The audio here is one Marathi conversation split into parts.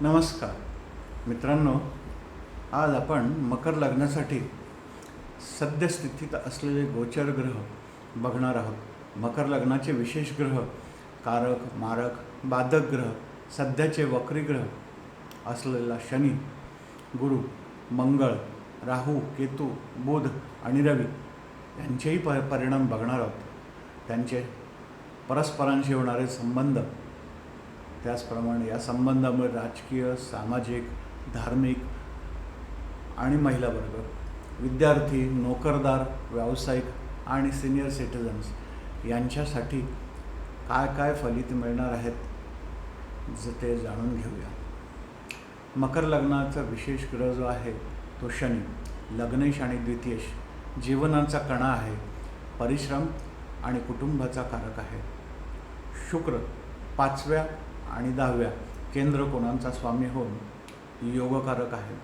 नमस्कार. मित्रांनो आज आपण मकर लग्नासाठी सद्यस्थितीत असलेले गोचर ग्रह बघणार आहोत. मकर लग्नाचे विशेष ग्रह कारक मारक बाधक ग्रह सध्याचे वक्री ग्रह असलेला शनी गुरु मंगळ राहू केतू बुध आणि रवी यांचेही प परिणाम बघणार आहोत. त्यांचे परस्परांशी होणारे संबंध त्याचप्रमाणे या संबंधामुळे राजकीय सामाजिक धार्मिक आणि महिला वर्ग विद्यार्थी नोकरदार व्यावसायिक आणि सिनियर सिटिझन्स यांच्यासाठी काय काय फलित मिळणार आहेत ज ते जाणून घेऊया. मकर लग्नाचा विशेष ग्रह जो आहे तो शनी लग्नेश आणि द्वितीयश जीवनाचा कणा आहे परिश्रम आणि कुटुंबाचा कारक आहे. शुक्र पाचव्या आणि दहाव्या केंद्र कोणांचा स्वामी होऊन योगकारक आहे.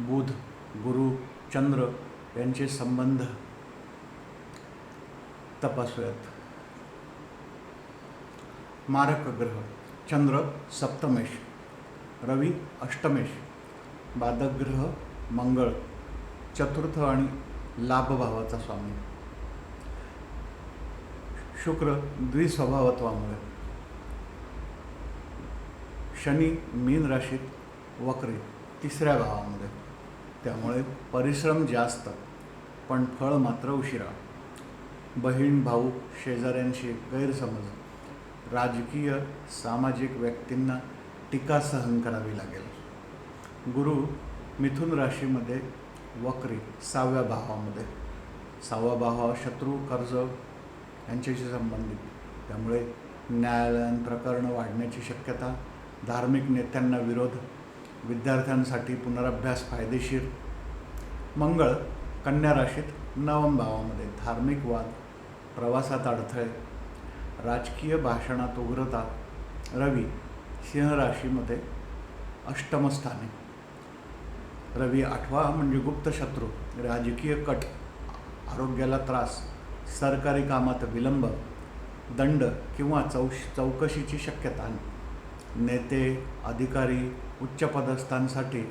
बुध गुरु चंद्र यांचे संबंध तपासूयात. मारक ग्रह चंद्र सप्तमेश रवी अष्टमेश बाधक ग्रह मंगळ चतुर्थ आणि लाभभावाचा स्वामी. शुक्र द्विस्वभावत्वामुळे शनी मीन राशीत वक्री तिसऱ्या भावामध्ये. त्यामुळे परिश्रम जास्त पण फळ मात्र उशिरा. बहीण भाऊ शेजाऱ्यांशी गैरसमज. राजकीय सामाजिक व्यक्तींना टीका सहन करावी लागेल. गुरु मिथुन राशीमध्ये वक्री सहाव्या भावामध्ये. सहावा भाव शत्रू कर्ज यांच्याशी संबंधित. त्यामुळे न्यायालयान प्रकरणं वाढण्याची शक्यता धार्मिक नेत्यांना विरोध विद्यार्थ्यांसाठी पुनरभ्यास फायदेशीर मंगळ कन्या राशीत नवम भावामध्ये धार्मिक वाद प्रवासात अडथळे राजकीय भाषणात उग्रता रवी सिंह राशीमध्ये अष्टमस्थानी रवी आठवा म्हणजे गुप्त शत्रू राजकीय कट आरोग्याला त्रास सरकारी कामात विलंब दंड किंवा चौ चौकशीची शक्यता नेते अधिकारी उच्चपदस्थांसाठी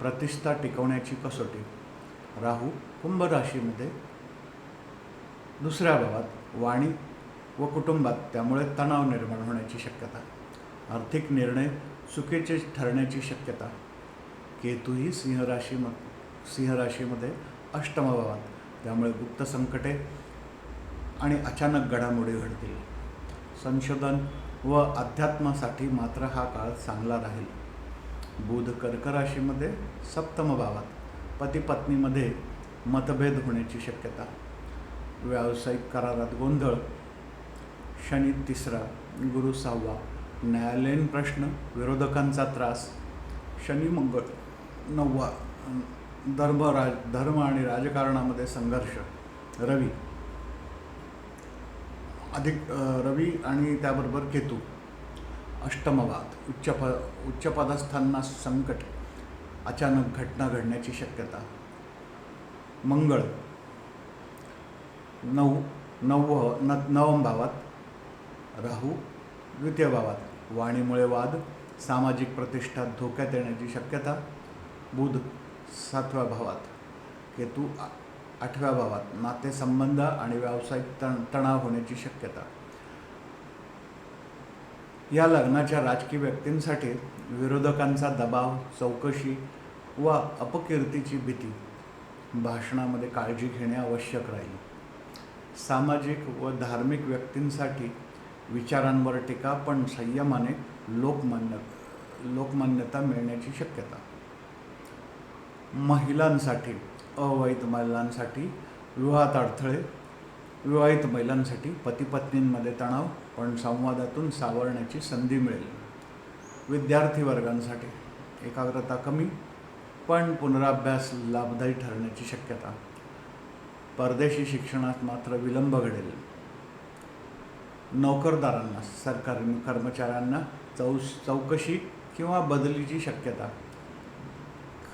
प्रतिष्ठा टिकवण्याची कसोटी. राहू कुंभ राशीमध्ये. दुसऱ्या भावात वाणी व कुटुंबात त्यामुळे तणाव निर्माण होण्याची शक्यता. आर्थिक निर्णय चुकीचे ठरण्याची शक्यता. केतूही सिंह राशी म सिंह राशीमध्ये अष्टम भावात. त्यामुळे गुप्त संकटे आणि अचानक घडामोडी घडतील. संशोधन व अध्यात्मासाठी मात्र हा काळ चांगला राहील. बुध कर्क राशीमध्ये सप्तम भावात पती पत्नीमध्ये मतभेद होण्याची शक्यता. व्यावसायिक करारात गोंधळ. शनी तिसरा गुरु सहावा न्यायालयीन प्रश्न विरोधकांचा त्रास. शनी मंगळ नववा धर्म राज धर्म आणि राजकारणामध्ये संघर्ष. रवी अधिक रवी आणि त्याबरोबर केतू. अष्टमवाद उच्च प उच्च पदस्थांना संकट अचानक घटना घडण्याची शक्यता. मंगळ. नऊ नव न नवम भावात राहू द्वितीय भावात वाणीमुळे वाद सामाजिक प्रतिष्ठा धोक्यात येण्याची शक्यता. बुध सातव्या भावात केतू आठव्या भावात नातेसंबंध आणि व्यावसायिक तण तणाव होण्याची शक्यता. या लग्नाच्या राजकीय व्यक्तींसाठी विरोधकांचा दबाव चौकशी व अपकीर्तीची भीती भाषणामध्ये काळजी घेणे आवश्यक राहील. सामाजिक व धार्मिक व्यक्तींसाठी विचारांवर टीका पण संयमाने लोकमान्य लोकमान्यता मिळण्याची शक्यता. महिलांसाठी अवैध महिलांसाठी विवाहात अडथळे विवाहित महिलांसाठी पतीपत्नींमध्ये तणाव पण संवादातून सावरण्याची संधी मिळेल. विद्यार्थी वर्गांसाठी एकाग्रता कमी पण पुनराभ्यास लाभदायी ठरण्याची शक्यता. परदेशी शिक्षणात मात्र विलंब घडेल. नोकरदारांना सरकारी कर्मचाऱ्यांना चौ चौकशी किंवा बदलीची शक्यता.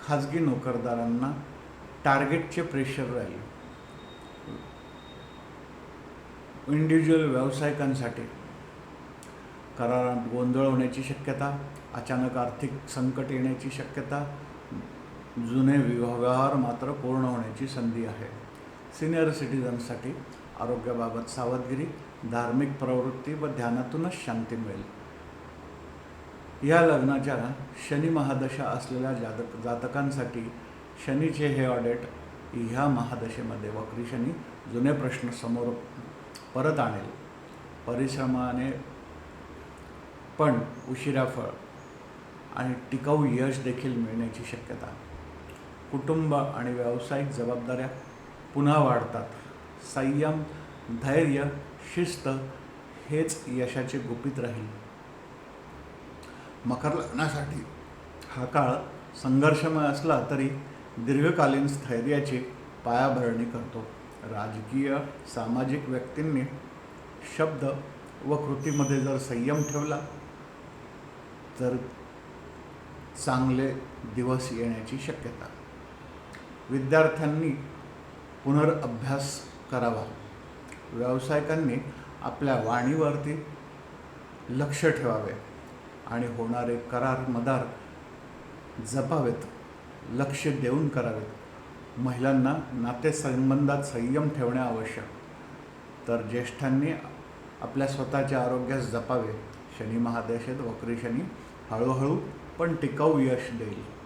खाजगी नोकरदारांना टार्गेटचे प्रेशर राहील. इंडिव्हिज्युअल व्यावसायिकांसाठी करारात गोंधळ होण्याची शक्यता अचानक आर्थिक संकट येण्याची शक्यता जुने व्यवहार मात्र पूर्ण होण्याची संधी आहे. सिनियर सिटीजनसाठी आरोग्याबाबत सावधगिरी धार्मिक प्रवृत्ती व ध्यानातूनच शांती मिळेल. या लग्नाच्या शनी महादशा असलेल्या जातक जातकांसाठी शनीचे हे ऑडेट ह्या महादशेमध्ये वक्री शनी जुने प्रश्न समोर परत आणेल. परिश्रमाने पण उशिरा फळ आणि टिकाऊ यश देखील मिळण्याची शक्यता. कुटुंब आणि व्यावसायिक जबाबदाऱ्या पुन्हा वाढतात. संयम धैर्य शिस्त हेच यशाचे गुपित राहील. मकर लग्नासाठी हा काळ संघर्षमय असला तरी दीर्घकालीन स्थैर्याची पायाभरणी करतो. राजकीय सामाजिक व्यक्तींनी शब्द व कृतीमध्ये जर संयम ठेवला तर चांगले दिवस येण्याची शक्यता. विद्यार्थ्यांनी पुनर्अभ्यास करावा. व्यावसायिकांनी आपल्या वाणीवरती लक्ष ठेवावे आणि होणारे करार मदार जपावेत. लक्ष देऊन करावेत महिलांना नातेसंबंधात संयम ठेवणे आवश्यक. तर ज्येष्ठांनी आपल्या स्वतःच्या आरोग्यास जपावे. शनी महादेशेत वक्री शनी हळूहळू पण टिकाऊ यश देईल.